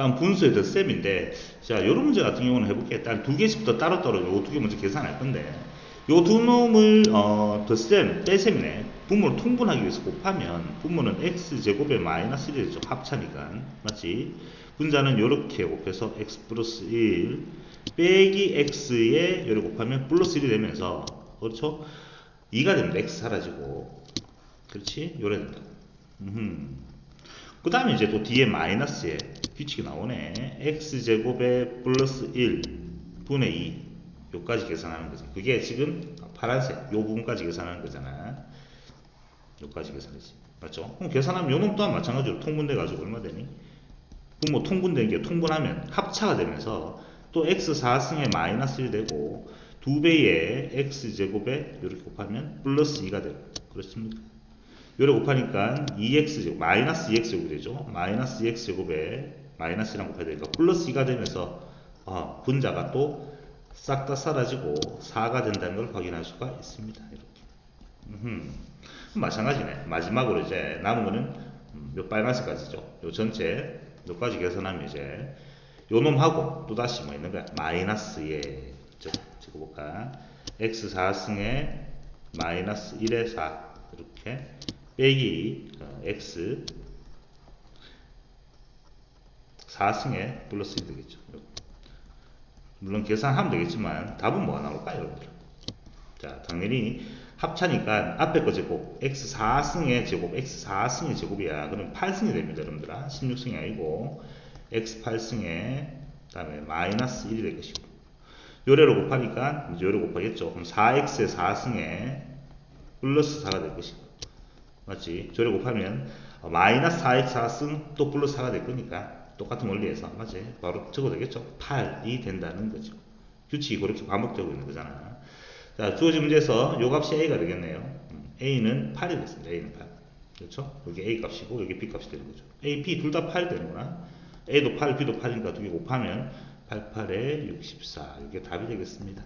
다음 분수의 덧셈인데 자 요런 문제 같은 경우는 해볼게. 일단 두 개씩 더 따로따로 요두 개 먼저 계산할 건데. 요 두 놈을 어, 덧셈 뺄셈이네. 분모를 통분하기 위해서 곱하면 분모는 x제곱에 마이너스 1이 되죠. 합차니까. 맞지? 분자는 요렇게 곱해서 x 플러스 1 빼기 x에 요를 곱하면 플러스 1이 되면서 그렇죠? 2가 됩니다 x 사라지고. 그렇지? 요래 된다. 그 다음에 이제 또 뒤에 마이너스에 규칙이 나오네. x제곱에 플러스 1 분의 2 요까지 계산하는 거지. 그게 지금 파란색 요 부분까지 계산하는 거잖아. 요까지 계산이지. 맞죠? 그럼 계산하면 요놈 또한 마찬가지로 통분돼 가지고 얼마 되니? 분모 통분된 게 통분하면 합차가 되면서 또 x 4승에 마이너스 1 되고 두 배의 x제곱에 이렇게 곱하면 플러스 2가 되고 그렇습니까? 요래 곱하니까 2x제곱 마이너스 2x제곱이 되죠 마이너스 2x제곱에 마이너스랑 곱해야 되니까 플러스 2가 되면서 아, 분자가 또 싹 다 사라지고 4가 된다는 걸 확인할 수가 있습니다 이렇게. 음흠. 마찬가지네. 마지막으로 이제 남은 거는 음, 요 빨간색까지죠. 요 전체 요까지 계산하면 이제 요 놈하고 또 다시 뭐 있는 거야? 마이너스 예 적어볼까? X 4승에 마이너스 1에 4 이렇게 빼기 어, x 4승에 플러스 1 되겠죠. 물론 계산하면 되겠지만 답은 뭐가 나올까요, 여러분들? 자, 당연히 합차니까 앞에 거 제곱 x 4승의 제곱 x 4승의 제곱이야. 그럼 8승이 됩니다, 여러분들아. 16승이 아니고 x 8승에 그다음에 마이너스 1이 될 것이고 요래로 곱하니까 이제 요래 곱하겠죠. 그럼 4x의 4승에 플러스 4가 될 것이고 맞지? 저래 곱하면 어, 마이너스 4x 4승 또 플러스 4가 될 거니까 똑같은 원리에서 맞지? 바로 적어도 되겠죠? 8이 된다는 거죠. 규칙이 그렇게 반복되고 있는 거잖아. 자, 주어진 문제에서 요 값이 a가 되겠네요. 음, a는 8이 됐습니다. a는 8. 그렇죠? 여기 a 값이고 여기 b 값이 되는 거죠. a, b 둘 다 8 되는구나. a도 8, b도 8이니까 두 개 곱하면 88에 64. 이게 답이 되겠습니다.